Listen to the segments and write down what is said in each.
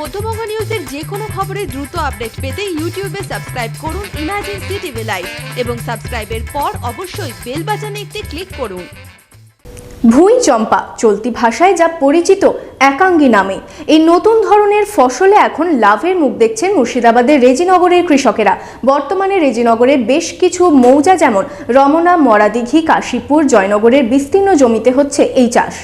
মধ্যবঙ্গ নিউজের যে কোনো খবরের দ্রুত আপডেট পেতে ইউটিউবে সাবস্ক্রাইব করুন ইমার্জেন্সি টিভি লাইভ এবং সাবস্ক্রাইবের পর অবশ্যই বেল বাটনে একটি ক্লিক করুন। ভুঁই চম্পা, চলতি ভাষায় যা পরিচিত, একাঙ্গী নামে। এই নতুন ধরনের ফসলে এখন লাভের মুখ দেখছেন মুর্শিদাবাদের রেজিনগরের কৃষকেরা। বর্তমানে রেজিনগরের বেশ কিছু মৌজা যেমন রমনা, মরাদিঘি, কাশীপুর, জয়নগরের বিস্তীর্ণ জমিতে হচ্ছে এই চাষ।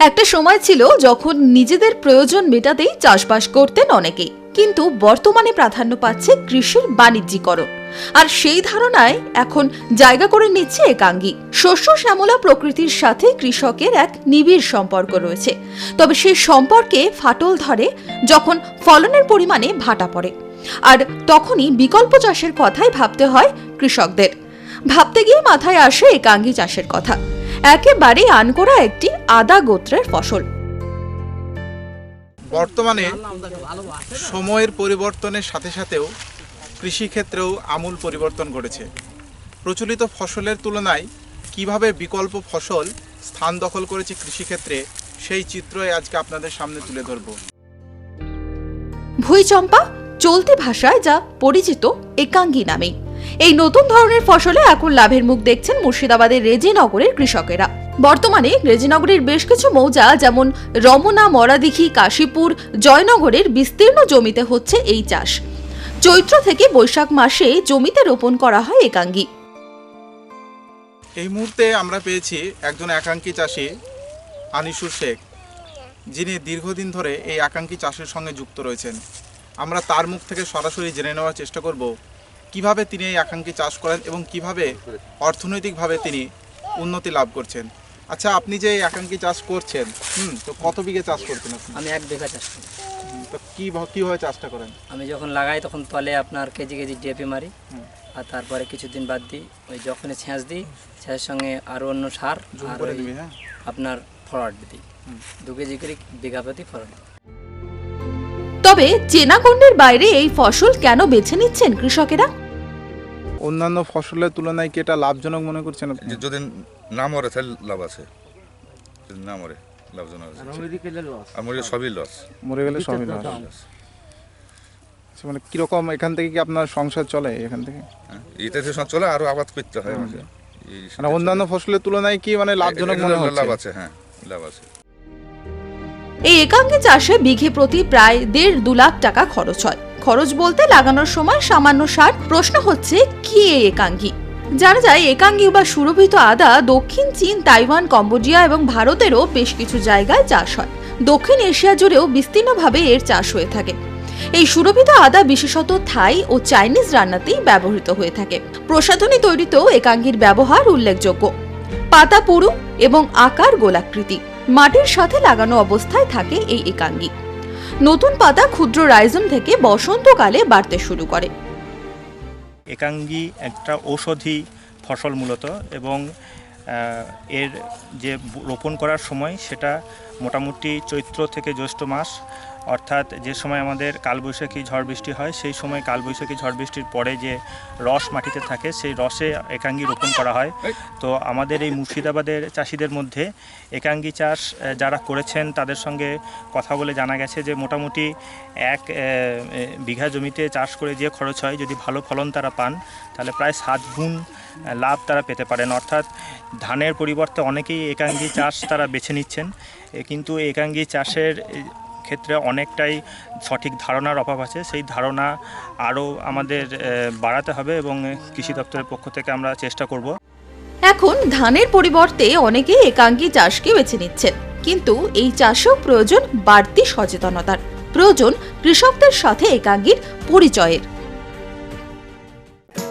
একটা সময় ছিল যখন নিজেদের প্রয়োজন মেটাতেই চাষবাস করতেন অনেকেই কিন্তু বর্তমানে প্রাধান্য পাচ্ছে কৃষির বাণিজ্যিকরণ। আর সেই ধারণায় এখন জায়গা করে নিচ্ছে একাঙ্গী। শস্য শ্যামলা প্রকৃতির সাথে কৃষকের এক নিবিড় সম্পর্ক রয়েছে। তবে সেই সম্পর্কে ফাটল ধরে যখন ফলনের পরিমাণে ভাটা পড়ে। আর তখনই বিকল্প চাষের কথাই ভাবতে হয় কৃষকদের। ভাবতে গিয়ে মাথায় আসে একাঙ্গী চাষের কথা। একেবারে আনকোড়া একটি আদা গোত্রের ফসল। বর্তমানে সময়ের পরিবর্তনের সাথে সাথেও কৃষিক্ষেত্রেও আমূল পরিবর্তন ঘটেছে। প্রচলিত ফসলের তুলনায় কীভাবে বিকল্প ফসল স্থান দখল করেছে কৃষিক্ষেত্রে সেই চিত্রই আজকে আপনাদের সামনে তুলে ধরব। ভুইচম্পা চলতি ভাষায় যা পরিচিত একাঙ্গী নামে এই নতুন ধরনের ফসলে এখন লাভের মুখ দেখছেন মুর্শিদাবাদের রেজিনগরের কৃষকেরা। বর্তমানে রেজিনগরের বেশ কিছু মৌজা, যেমন রমনা, মরাদিঘি, কাশীপুর, জয়নগরের বিস্তীর্ণ জমিতে হচ্ছে এই চাষ। চৈত্র থেকে বৈশাখ মাসে জমিতে রোপণ করা হয় একাঙ্গী। এই মুহূর্তে আমরা পেয়েছি একজন একাঙ্কী চাষি, আনিসুর শেখ। যিনি দীর্ঘদিন ধরে এই একাঙ্কী চাষের সঙ্গে যুক্ত রয়েছেন। আমরা তার মুখ থেকে সরাসরি জেনে নেওয়ার চেষ্টা করব কীভাবে তিনি এই একাঙ্কী চাষ করেন এবং কীভাবে অর্থনৈতিকভাবে তিনি উন্নতি লাভ করছেন? আচ্ছা আপনি যে এই একাঙ্কী চাষ করছেন হুম তো কত বিঘে চাষ করছেন আপনি? আমি এক বিঘা চাষ করি। তো কি কীভাবে চাষটা করেন? আমি যখন লাগাই তখন তলে আপনার কেজি কেজি ডিএপি মারি। আর তারপরে কিছুদিন বাদ দিই ওই যখনই ছেঁচ দিই ছেঁচের সঙ্গে আরও অন্য সার আর হ্যাঁ? আপনার ফরওয়ার্ড দিই। দু কেজি করে বিঘা প্রতি ফরওয়ার্ড। তবে চেনাগণ্ডের বাইরে এই ফসল কেন বেছে নিচ্ছেন কৃষকেরা? অন্যান্য ফসলের তুলনায় কি এটা লাভজনক মনে করছেন আপনি? যে যদি না মরে তাহলে লাভ আছে। যদি না মরে লাভজনক আছে। আর মরে সবই লস মরে গেলে সবই আচ্ছা, মানে কীরকম এখান থেকে কি আপনার সংসার চলে এখান থেকে? এটা থেকে সব চলে আরও আবাদ করতে হয় আমাকে এই মানে অন্যান্য ফসলের তুলনায় কি মানে লাভজনক মনে এটা লাভ আছে হ্যাঁ লাভ আছে। এই একাঙ্গী চাষে বিঘে প্রতি প্রায় দেড় দু লাখ টাকা খরচ হয়। খরচ বলতে লাগানোর সময় সামান্য সার প্রশ্ন হচ্ছে, কি এই একাঙ্গী? জানা যায়, একাঙ্গী বা সুরভিত আদা দক্ষিণ চীন, তাইওয়ান, কম্বোডিয়া এবং ভারতেরও বেশ কিছু জায়গায় চাষ হয়। দক্ষিণ এশিয়া জুড়েও বিস্তীর্ণভাবে এর চাষ হয়ে থাকে। এই সুরভিত আদা বিশেষত থাই ও চাইনিজ রান্নাতেই ব্যবহৃত হয়ে থাকে। প্রসাধনী তৈরিতেও একাঙ্গীর ব্যবহার উল্লেখযোগ্য। পাতা পুরু এবং আকার গোলাকৃতি। মাটির সাথে লাগানো অবস্থায় থাকে এই একাঙ্গী। নতুন পাতা ক্ষুদ্র রাইজম থেকে বসন্তকালে বাড়তে শুরু করে। একাঙ্গি একটা ঔষধি ফসল মূলত এবং এর যে রোপণ করার সময় সেটা মোটামুটি চৈত্র থেকে জ্যৈষ্ঠ মাস অর্থাৎ যে সময় আমাদের কালবৈশাখী ঝড় বৃষ্টি হয় সেই সময় কালবৈশাখী ঝড় বৃষ্টির পরে যে রস মাটিতে থাকে সেই রসে একাঙ্গি রোপণ করা হয়। তো আমাদের এই মুর্শিদাবাদের চাষিদের মধ্যে একাঙ্গি চাষ যারা করেছেন তাদের সঙ্গে কথা বলে জানা গেছে যে মোটামুটি এক বিঘা জমিতে চাষ করে যে খরচ হয় যদি ভালো ফলন তারা পান তাহলে প্রায় সাত গুণ লাভ তারা পেতে পারেন। অর্থাৎ ধানের পরিবর্তে অনেকেই একাঙ্গি চাষ তারা বেছে নিচ্ছেন। কিন্তু একাঙ্গি চাষের ক্ষেত্রে অনেকটাই সঠিক ধারণার অভাব আছে। সেই ধারণা আরও আমাদের বাড়াতে হবে এবং কৃষি দপ্তরের পক্ষ থেকে আমরা চেষ্টা করব। এখন ধানের পরিবর্তে অনেকে একাঙ্গী চাষকে বেছে নিচ্ছেন। কিন্তু এই চাষেও প্রয়োজন বাড়তি সচেতনতার। প্রয়োজন কৃষকদের সাথে একাঙ্গীর পরিচয়ের।